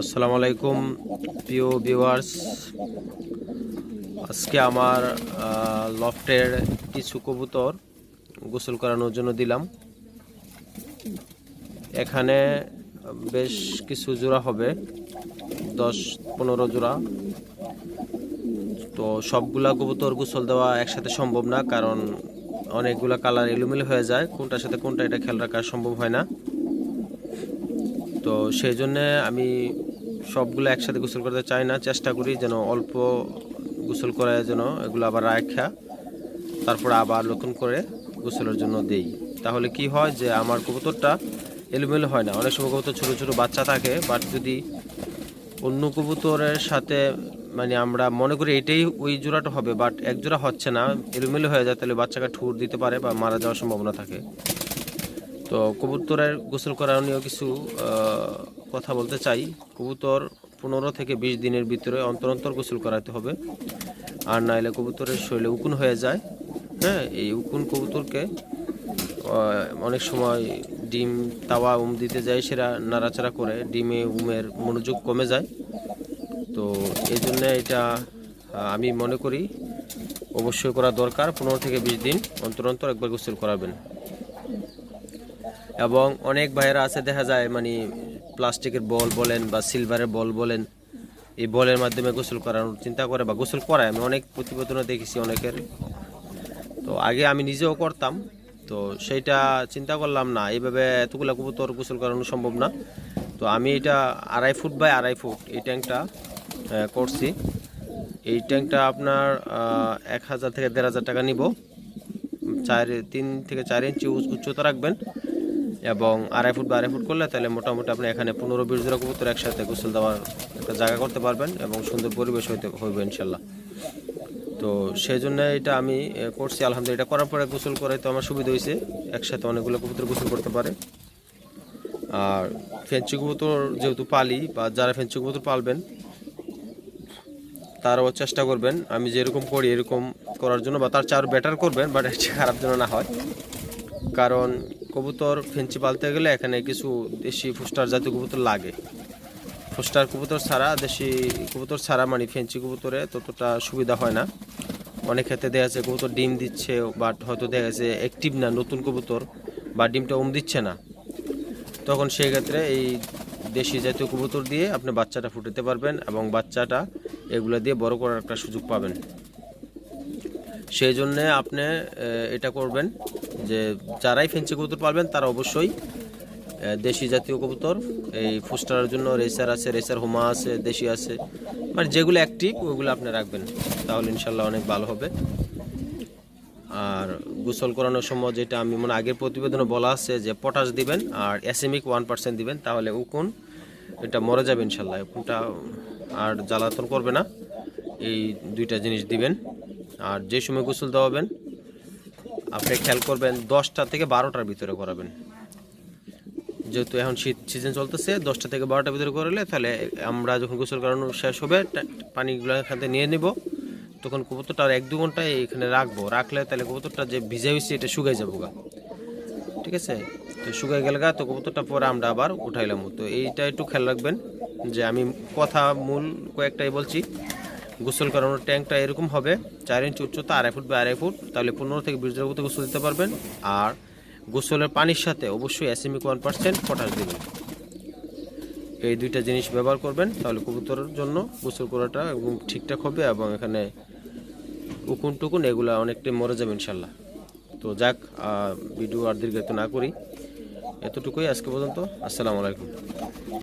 আসসালামু আলাইকুম, প্রিয় ভিউয়ার্স। আজকে আমার লফটের কিছু কবুতর গোসল করানোর জন্য দিলাম। এখানে বেশ কিছু জোড়া হবে, দশ, পনেরো জোড়া। তো সবগুলা কবুতর গোসল দেওয়া একসাথে সম্ভব না, কারণ অনেকগুলা কালার এলোমেলো হয়ে যায়, কোনটার সাথে কোনটা এটা খেয়াল রাখা সম্ভব হয় না। তো সেই জন্যে আমি সবগুলো একসাথে গোসল করতে চাই না। চেষ্টা করি যেন অল্প গোসল করে যেন এগুলো আবার রাখা তারপরে আবার নতুন করে গোসলের জন্য দেই। তাহলে কি হয় যে আমার কবুতরটা এলোমেলো হয় না। অনেক সময় কবুতর ছোটো ছোটো বাচ্চা থাকে বাট যদি অন্য কবুতরের সাথে মানে আমরা মনে করি এটাই ওই জোড়াটা হবে বাট এক জোড়া হচ্ছে না, এলোমেলো হয়ে যায়, তাহলে বাচ্চাকে ঠুর দিতে পারে বা মারা যাওয়ার সম্ভাবনা থাকে। তো কবুতরের গোসল করানোর কিছু কথা বলতে চাই। কবুতর পনেরো থেকে বিশ দিনের ভিতরে অন্তর অন্তর গোসল করাতে হবে। আর নাইলে কবুতরের শরীরে উকুন হয়ে যায়। হ্যাঁ এই উকুন কবুতরকে অনেক সময় ডিম, তাওয়া, উম দিতে যায় সেটা নাড়াচাড়া করে। ডিমে, উমের মনোযোগ কমে যায়। তো এই জন্য এটা আমি মনে করি অবশ্যই করা দরকার। পনেরো থেকে বিশ দিন অন্তর অন্তর একবার গোসল করাবেন। এবং অনেক ভাইয়েরা আছে, দেখা যায় মানে প্লাস্টিকের বল বলেন বা সিলভারের বল বলেন, এই বলের মাধ্যমে গোসল করানোর চিন্তা করে বা গোসল করায়। আমি অনেক প্রতিবেদনে দেখেছি অনেকের। তো আগে আমি নিজেও করতাম, তো সেইটা চিন্তা করলাম, না, এইভাবে এতগুলো কবুতর গোসল করানো সম্ভব না। তো আমি এটা আড়াই ফুট বাই আড়াই ফুট এই ট্যাঙ্কটা করছি। এই ট্যাঙ্কটা আপনার এক হাজার থেকে দেড় হাজার টাকা নিব। চার, তিন থেকে চার ইঞ্চি উচ্চতা রাখবেন। এবং আড়াই ফুট বা আড়াই ফুট করলে তাহলে মোটামুটি আপনি এখানে পনেরো বিশ জোড়া কবুতর একসাথে গোসল দেওয়ার একটা জায়গা করতে পারবেন এবং সুন্দর পরিবেশ হইতে, হইবে ইনশাল্লাহ। তো সেই জন্য এটা আমি করছি, আলহামদুলিল্লাহ। এটা করার পরে গোসল করে তো আমার সুবিধা হয়েছে একসাথে অনেকগুলো কবুতর গোসল করতে পারে। আর ফেঞ্চি কবুতর যেহেতু পালি, বা যারা ফেঞ্চি কবুতর পালবেন, তারাও চেষ্টা করবেন। আমি যেরকম করি, এরকম করার জন্য, বা তার চার বেটার করবেন বাট খারাপ যেন না হয়। কারণ কবুতর ফেঞ্চি পালতে গেলে এখানে কিছু দেশি ফুস্টার জাতীয় কবুতর লাগে। ফুস্টার কবুতর ছাড়া, দেশি কবুতর ছাড়া মানে ফেঞ্চি কবুতরে ততটা সুবিধা হয় না। অনেক ক্ষেত্রে দেখা যাচ্ছে কবুতর ডিম দিচ্ছে বাট হয়তো দেখা যাচ্ছে অ্যাক্টিভ না, নতুন কবুতর, বা ডিমটা ওম দিচ্ছে না। তখন সেই ক্ষেত্রে এই দেশি জাতীয় কবুতর দিয়ে আপনি বাচ্চাটা ফুটাতে পারবেন এবং বাচ্চাটা এগুলো দিয়ে বড় করার একটা সুযোগ পাবেন। সেই জন্যে আপনি এটা করবেন। যে যারাই ফেন্সি কবুতর পালবেন, তারা অবশ্যই দেশি জাতীয় কবুতর, এই ফুস্টারের জন্য রেসার আছে, রেসার হোমা আছে, দেশি আছে মানে যেগুলো অ্যাক্টিভ ওইগুলো আপনি রাখবেন। তাহলে ইনশাল্লাহ অনেক ভালো হবে। আর গোসল করানোর সময় যেটা আমি মানে আগের প্রতিবেদনে বলা আছে যে পটাশ দিবেন আর অ্যাসেমিক ওয়ান পার্সেন্ট দিবেন, তাহলে উকুন, এটা মরে যাবে ইনশাল্লাহ। উকুনটা আর জ্বালাতন করবে না। এই দুইটা জিনিস দিবেন। আর যে সময় গোসল দেওয়াবেন আপনি খেয়াল করবেন, দশটা থেকে বারোটার ভিতরে করাবেন। যেহেতু এখন শীত সিজন চলতেছে, দশটা থেকে বারোটার ভিতরে করলে তাহলে আমরা যখন গোসল করানো শেষ হবে পানিগুলো এখান নিয়ে নেব। তখন কবুতরটা আর এক দু ঘন্টায় এখানে রাখব। রাখলে তাহলে কবুতরটা যে ভিজে হয়েছে, এটা শুকাই যাব গা। ঠিক আছে? তো শুকাই গেলে গা, তো কবুতরটা পরে আমরা আবার উঠাইলাম। তো এইটা একটু খেয়াল রাখবেন যে আমি কথা মূল কয়েকটাই বলছি। গোসল করানোর ট্যাঙ্কটা এরকম হবে। চার ইঞ্চি উচ্চতা, আড়াই ফুট বা আড়াই ফুট। তাহলে পনেরো থেকে বিশ জনের মতো গোসল দিতে পারবেন। আর গোসলের পানির সাথে অবশ্যই অ্যাসিমিক ওয়ান পার্সেন্ট পটাশ দেবেন এই দুইটা জিনিস ব্যবহার করবেন। তাহলে কবুতরের জন্য গোসল করাটা একদম ঠিকঠাক হবে এবং এখানে উকুন টুকুন এগুলো অনেকটাই মরে যাবে ইনশাল্লাহ। তো যাক ভিডিও আর দীর্ঘায়িত না করি। এতটুকুই আজকে পর্যন্ত। আসসালামু আলাইকুম।